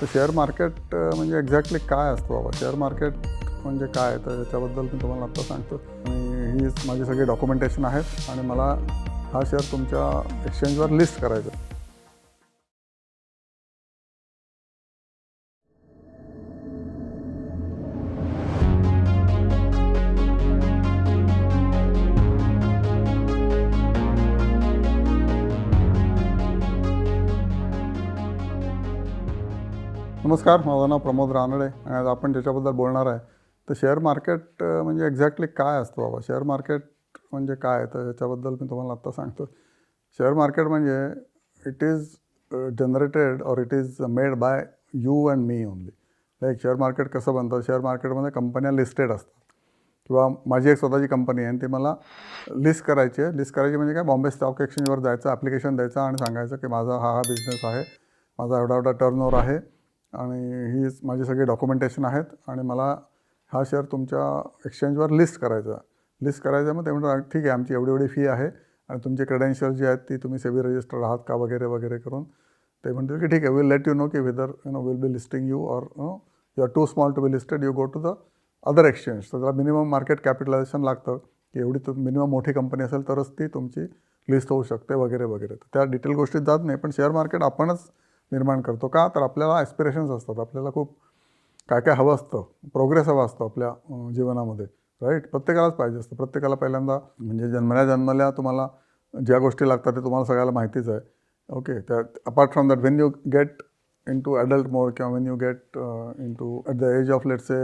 तर share market म्हणजे exactly काय असतो बाबा? शेअर मार्केट म्हणजे काय? तर याच्याबद्दल मी तुम्हाला आत्ता सांगतो. आणि ही माझी सगळी डॉक्युमेंटेशन आहेत आणि मला हा शेअर तुमच्या एक्सचेंजवर लिस्ट करायचा नमस्कार माझं नाव प्रमोद रानडे आणि आज आपण ज्याच्याबद्दल बोलणार आहे तर शेअर मार्केट म्हणजे एक्झॅक्टली काय असतो बाबा? शेअर मार्केट म्हणजे काय तर याच्याबद्दल मी तुम्हाला आत्ता सांगतो. शेअर मार्केट म्हणजे इट इज जनरेटेड और it is made by you and me only like share market कसं बनतं? शेअर मार्केटमध्ये कंपन्या लिस्टेड असतात. किंवा माझी एक स्वतःची कंपनी आहे आणि ती मला लिस्ट करायची आहे. लिस्ट करायची म्हणजे काय? बॉम्बे स्टॉक एक्सचेंजवर जायचं ॲप्लिकेशन द्यायचं आणि सांगायचं की माझा हा हा बिझनेस आहे. माझा एवढा एवढा टर्नओव्हर आहे. आणि ही माझी सगळी डॉक्युमेंटेशन आहेत आणि मला हा शेअर तुमच्या एक्सचेंजवर लिस्ट करायचा लिस्ट करायचा मग ते म्हणतात ठीक आहे आमची एवढी एवढी फी आहे आणि तुमचे क्रेडेन्शियल जी आहेत ती तुम्ही सेबी रजिस्टर आहात का? वगैरे वगैरे करून ते म्हणतील की ठीक आहे विल लेट यू नो की whether you know will be listing you or no you are too small to be listed you go to the other exchange तर त्याला मिनिमम मार्केट कॅपिटलायझेशन लागतं. की एवढी तुम मिनिमम मोठी कंपनी असेल तरच ती तुमची लिस्ट होऊ शकते वगैरे वगैरे. तर त्या डिटेल गोष्टीत जात नाही पण शेअर मार्केट आपणच निर्माण करतो. का? तर आपल्याला ॲस्पिरेशन्स असतात. आपल्याला खूप काय काय हवं असतं. प्रोग्रेस हवा असतो आपल्या जीवनामध्ये. राईट प्रत्येकालाच पाहिजे असतं. प्रत्येकाला पहिल्यांदा म्हणजे जन्मल्या जन्मल्या तुम्हाला ज्या गोष्टी लागतात ते तुम्हाला सगळ्याला माहितीच आहे. ओके त्या apart from that when you get into adult mode किंवा when you get into at the age of let's say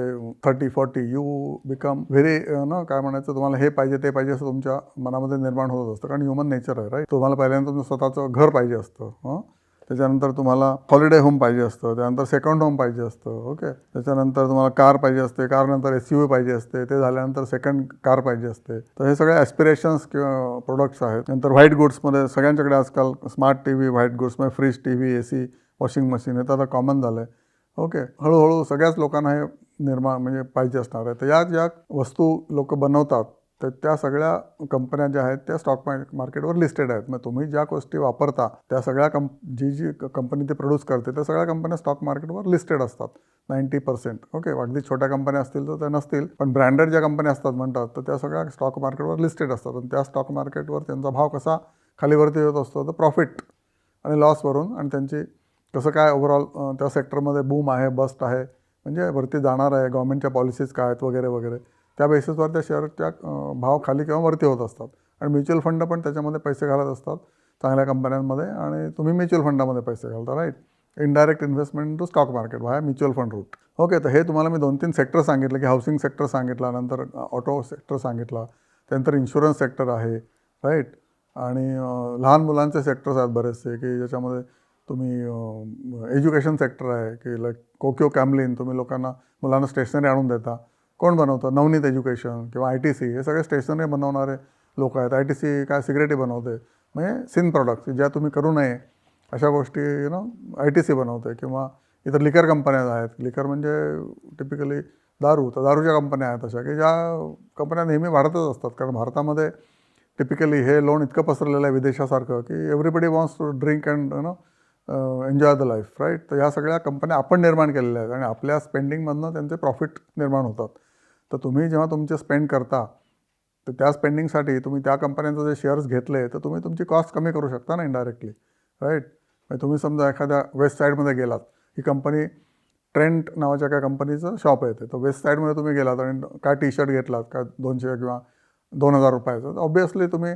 thirty forty you become very ना काय म्हणायचं? तुम्हाला हे पाहिजे ते पाहिजे असं तुमच्या मनामध्ये निर्माण होत असतं. कारण ह्युमन नेचर आहे राईट तुम्हाला पहिल्यांदा तुमचं स्वतःचं घर पाहिजे असतं. त्याच्यानंतर तुम्हाला हॉलिडे होम पाहिजे असतं त्यानंतर सेकंड होम पाहिजे असतं ओके त्याच्यानंतर तुम्हाला कार पाहिजे असते कारनंतर एस यू पाहिजे असते ते झाल्यानंतर सेकंड कार पाहिजे असते. तर हे सगळे ॲस्पिरेशन्स किंवा प्रोडक्ट्स आहेत. नंतर व्हाईट गुड्समध्ये सगळ्यांच्याकडे आजकाल smart T V white गुड्समध्ये fridge T V A C washing machine हे तर आता कॉमन झालं आहे ओके हळूहळू सगळ्याच लोकांना हे निर्माण म्हणजे पाहिजे असणार आहे. तर या ज्या वस्तू लोक बनवतात तर त्या सगळ्या कंपन्या ज्या आहेत त्या स्टॉक मार्केटवर लिस्टेड आहेत. मग तुम्ही ज्या गोष्टी वापरता त्या सगळ्या कंप जी जी कंपनी ते प्रोड्यूस करते त्या सगळ्या कंपन्या स्टॉक मार्केटवर लिस्टेड असतात. नाईंटी पर्सेंट ओके अगदी छोट्या कंपन्या असतील तर त्या नसतील पण ब्रँडेड ज्या कंपन्या असतात म्हणतात तर त्या सगळ्या स्टॉक मार्केटवर लिस्टेड असतात. आणि त्या स्टॉक मार्केटवर त्यांचा भाव कसा खालीवरती येत असतो तर प्रॉफिट आणि लॉसवरून आणि त्यांची कसं काय ओव्हरऑल त्या सेक्टरमध्ये बूम आहे बस्ट आहे म्हणजे वरती जाणार आहे गव्हर्मेंटच्या पॉलिसीज काय आहेत वगैरे वगैरे. त्या बेसिसवर त्या शेअरच्या भाव खाली किंवा वरती होत असतात. आणि म्युच्युअल फंड पण त्याच्यामध्ये पैसे घालत असतात चांगल्या कंपन्यांमध्ये आणि तुम्ही म्युच्युअल फंडामध्ये पैसे घालता right indirect investment to stock market by mutual fund route okay तर हे तुम्हाला मी दोन तीन सेक्टर सांगितले की हाऊसिंग सेक्टर सांगितला नंतर ऑटो सेक्टर सांगितला त्यानंतर इन्शुरन्स सेक्टर आहे राईट आणि लहान मुलांचे सेक्टर्स आहेत बरेचसे की ज्याच्यामध्ये तुम्ही एज्युकेशन सेक्टर आहे की लाईक कोक्यो कॅमलिन तुम्ही लोकांना मुलांना स्टेशनरी आणून देता. कोण बनवतं? नवनीत एज्युकेशन किंवा आय टी सी हे सगळे स्टेशनरी बनवणारे लोक आहेत. आय टी सी काय सिगरेटी बनवते? म्हणजे सिन प्रॉडक्ट्स ज्या तुम्ही करू नये अशा गोष्टी you know I T C बनवते किंवा इतर लिकर कंपन्या आहेत. लिकर म्हणजे टिपिकली दारू तर दारूच्या कंपन्या आहेत अशा की ज्या कंपन्या नेहमी वाढतच असतात. कारण भारतामध्ये टिपिकली हे लोन इतकं पसरलेलं आहे विदेशासारखं की everybody wants to drink and you know enjoy the life right तर ह्या सगळ्या कंपन्या आपण निर्माण केलेल्या आहेत आणि आपल्या स्पेंडिंगमधनं त्यांचे प्रॉफिट निर्माण होतात. तर तुम्ही जेव्हा तुमचे स्पेंड करता तर त्या स्पेंडिंगसाठी तुम्ही त्या कंपन्यांचे जे शेअर्स घेतले तर तुम्ही तुमची कॉस्ट कमी करू शकता ना इनडायरेक्टली राईट म्हणजे तुम्ही समजा एखाद्या वेस्ट साईडमध्ये गेलात ही कंपनी ट्रेंट नावाच्या काय कंपनीचं शॉप आहे ते. तर वेस्ट साईडमध्ये तुम्ही गेलात आणि काय टी शर्ट घेतलात का दोनशे किंवा दोन हजार रुपयाचं तर ऑब्वियसली तुम्ही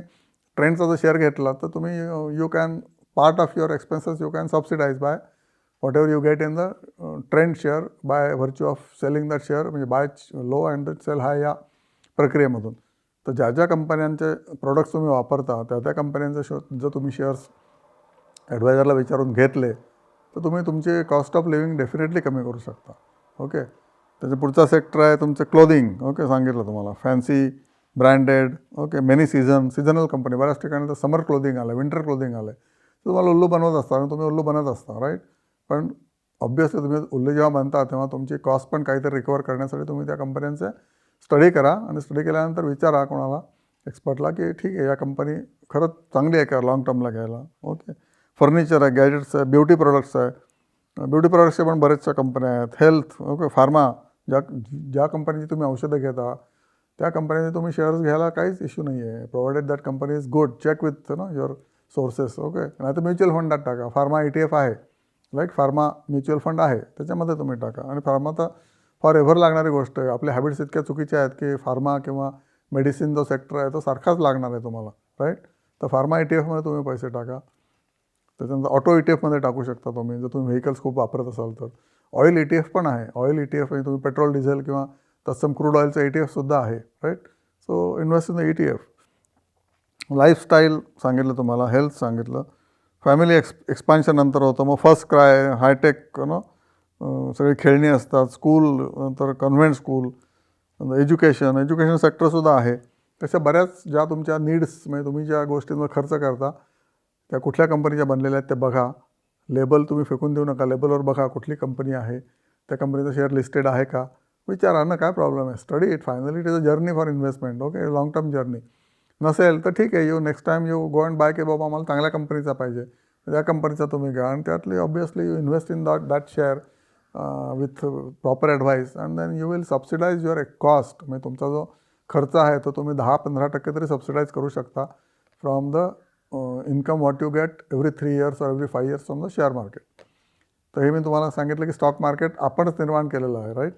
ट्रेंडचा जर शेअर घेतला तर तुम्ही you can part of your expenses you can subsidise by whatever you get in the trend share by virtue of selling that share म्हणजे buy low and sell high या प्रक्रियेमधून. तर ज्या ज्या कंपन्यांचे प्रोडक्ट्स तुम्ही वापरता त्या त्या कंपन्यांचे शो जर तुम्ही शेअर्स ॲडवायझरला विचारून घेतले तर तुम्ही तुमची कॉस्ट ऑफ लिव्हिंग डेफिनेटली कमी करू शकता. ओके त्याच्या पुढचा सेक्टर आहे तुमचं क्लोदिंग ओके सांगितलं तुम्हाला. Fancy branded okay many season seasonal company बऱ्याच ठिकाणी तर समर क्लोदिंग आलं विंटर क्लोदिंग आलं. आहे तुम्हाला उल्लू बनवत असता आणि तुम्ही उल्लू बनत असता राईट पण ऑब्वियसली तुम्ही उल्ले जेव्हा बनता तेव्हा तुमची कॉस्ट पण काहीतरी रिकवर करण्यासाठी तुम्ही त्या कंपन्यांचे स्टडी करा आणि स्टडी केल्यानंतर विचारा कोणाला एक्सपर्टला की ठीक आहे या कंपनी खरंच चांगली आहे का लाँग टर्मला घ्यायला? ओके फर्निचर आहे गॅजेट्स आहे ब्युटी प्रोडक्ट्स आहे. ब्युटी प्रोडक्ट्सचे पण बऱ्याचशा कंपन्या आहेत. हेल्थ ओके फार्मा ज्या ज्या कंपनीची तुम्ही औषधं घेता त्या कंपनीचे तुम्ही शेअर्स घ्यायला काहीच इश्यू नाही आहे provided that company is good check with ना युअर सोर्सेस ओके नाही तर म्युच्युअल फंडात टाका. फार्मा ई टी एफ आहे. राईट फार्मा म्युच्युअल फंड आहे त्याच्यामध्ये तुम्ही टाका. आणि फार्मा तर फॉर एव्हर लागणारी गोष्ट आहे. आपले हॅबिट्स इतक्या चुकीच्या आहेत की फार्मा किंवा मेडिसिन जो सेक्टर आहे तो सारखाच लागणार आहे तुम्हाला राईट तर फार्मा ई टी एफमध्ये तुम्ही पैसे टाका. त्याच्यानंतर ऑटो ई टी एफमध्ये टाकू शकता तुम्ही. जर तुम्ही व्हेकल्स खूप वापरत असाल तर. ऑइल ई टी एफ पण आहे. ऑइल ई टी एफ तुम्ही पेट्रोल डिझेल किंवा तत्सम क्रूड ऑइलचं ई टी एफसुद्धा आहे right so invest in the E T F lifestyle सांगितलं तुम्हाला हेल्थ सांगितलं. फॅमिली एक्स एक्सपान्शन नंतर होतं. मग फर्स्ट क्राय हायटेक नो सगळी खेळणी असतात. स्कूल नंतर कन्व्हेंट स्कूल एज्युकेशन एज्युकेशन सेक्टरसुद्धा आहे. तशा बऱ्याच ज्या तुमच्या नीड्स म्हणजे तुम्ही ज्या गोष्टींवर खर्च करता त्या कुठल्या कंपनीच्या बनलेल्या आहेत त्या बघा. लेबल तुम्ही फेकून देऊ नका. लेबलवर बघा कुठली कंपनी आहे. त्या कंपनीचं शेअर लिस्टेड आहे का? विचारा ना काय प्रॉब्लेम आहे? Study it finally it is a journey for investment okay long term journey नसेल तर ठीक आहे you next time you go and buy की बाबा आम्हाला चांगल्या कंपनीचा पाहिजे. त्या कंपनीचा तुम्ही घ्या आणि त्यातली obviously you invest in that that share with proper advice and then you will subsidise your cost म्हणजे तुमचा जो खर्च आहे तो तुम्ही दहा पंधरा टक्के तरी सबसिडाईज करू शकता from the income what you get every three years और every five years from the share market तर हे मी तुम्हाला सांगितलं की स्टॉक मार्केट आपणच निर्माण केलेलं आहे राईट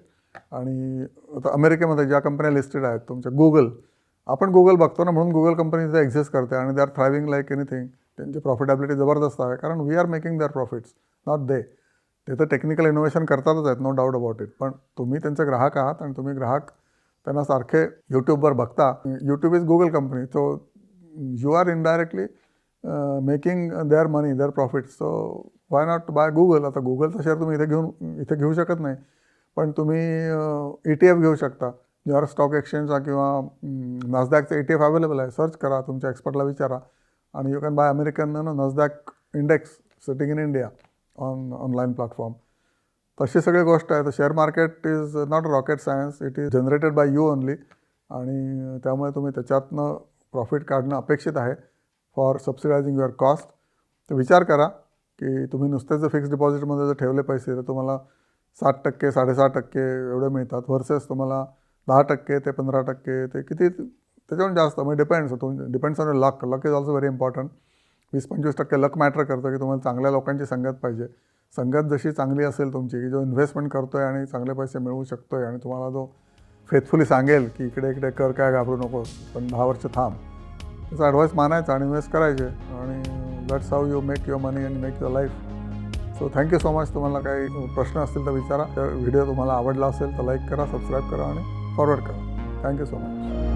आणि आता अमेरिकेमध्ये ज्या कंपन्या लिस्टेड आहेत तुमच्या गुगल आपण गुगल बघतो ना म्हणून गुगल कंपनी तिथे एक्झिस्ट करते आणि they are thriving like anything त्यांची प्रॉफिटेबिलिटी जबरदस्त आहे कारण we are making their profits not they ते तर टेक्निकल इनोव्हेशन करतातच आहेत नो डाऊट अबाउट इट पण तुम्ही त्यांचे ग्राहक आहात आणि तुम्ही ग्राहक त्यांना सारखे यूट्यूबवर बघता. YouTube is Google company so you are indirectly making their money their profit so why not buy Google आता गुगलचा शेअर तुम्ही इथे घेऊन इथे घेऊ शकत नाही. पण तुम्ही ई टी एफ घेऊ शकता. न्यूयॉर्क स्टॉक एक्सचेंजचा किंवा नसदॅकचं ए टी एफ अवेलेबल आहे सर्च करा तुमच्या एक्सपर्टला विचारा. आणि you can buy American Nasdaq index sitting in India on online platform तशी सगळी गोष्ट आहे. तर share market is not rocket science it is generated by you only आणि त्यामुळे तुम्ही त्याच्यातनं प्रॉफिट काढणं अपेक्षित आहे फॉर सबसिडायझिंग युअर कॉस्ट तर विचार करा की तुम्ही नुसतेच जर फिक्स डिपॉझिटमध्ये जर ठेवले पैसे तर तुम्हाला सात टक्के साडेसहा टक्के एवढे मिळतात व्हर्सेस तुम्हाला दहा टक्के ते पंधरा टक्के ते किती त्याच्यावर जास्त म्हणजे डिपेंड्स तुम्ही depends on luck luck is also very important वीस पंचवीस टक्के लक मॅटर करतं की तुम्हाला चांगल्या लोकांची संगत पाहिजे. संगत जशी चांगली असेल तुमची की जो इन्व्हेस्टमेंट करतो आहे आणि चांगले पैसे मिळवू शकतो आहे आणि तुम्हाला जो फेथफुली सांगेल की इकडे इकडे कर काय घाबरू नकोस पण दहा वर्ष थांब. त्याचा ॲडवाईस मानायचा आणि इन्व्हेस्ट करायचे. आणि that's how you make your money and make your life so thank you so much तुम्हाला काही प्रश्न असतील तर विचारा. तर व्हिडिओ तुम्हाला आवडला असेल तर लाईक करा सबस्क्राईब करा आणि फॉरवर्ड करा थँक्यू सो मच